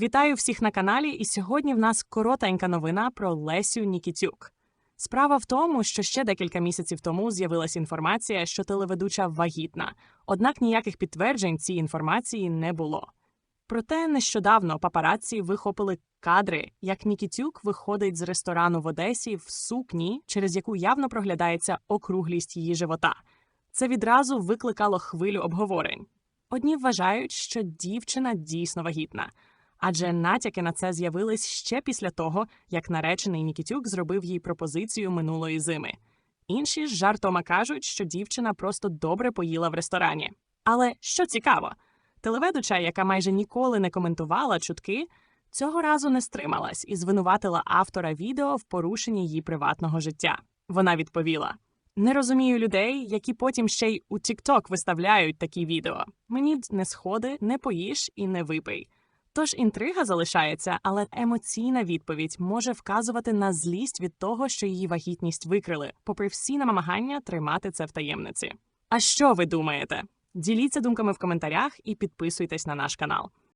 Вітаю всіх на каналі, і сьогодні в нас коротенька новина про Лесю Нікітюк. Справа в тому, що ще декілька місяців тому з'явилася інформація, що телеведуча вагітна, однак ніяких підтверджень цій інформації не було. Проте нещодавно папараці вихопили кадри, як Нікітюк виходить з ресторану в Одесі в сукні, через яку явно проглядається округлість її живота. Це відразу викликало хвилю обговорень. Одні вважають, що дівчина дійсно вагітна, адже натяки на це з'явились ще після того, як наречений Нікітюк зробив їй пропозицію минулої зими. Інші ж жартома кажуть, що дівчина просто добре поїла в ресторані. Але що цікаво, телеведуча, яка майже ніколи не коментувала чутки, цього разу не стрималась і звинуватила автора відео в порушенні її приватного життя. Вона відповіла: Не розумію людей, які потім ще й у TikTok виставляють такі відео. Мені не сходи, не поїж і не випий. Тож інтрига залишається, але емоційна відповідь може вказувати на злість від того, що її вагітність викрили, попри всі намагання тримати це в таємниці. А що ви думаєте? Діліться думками в коментарях і підписуйтесь на наш канал.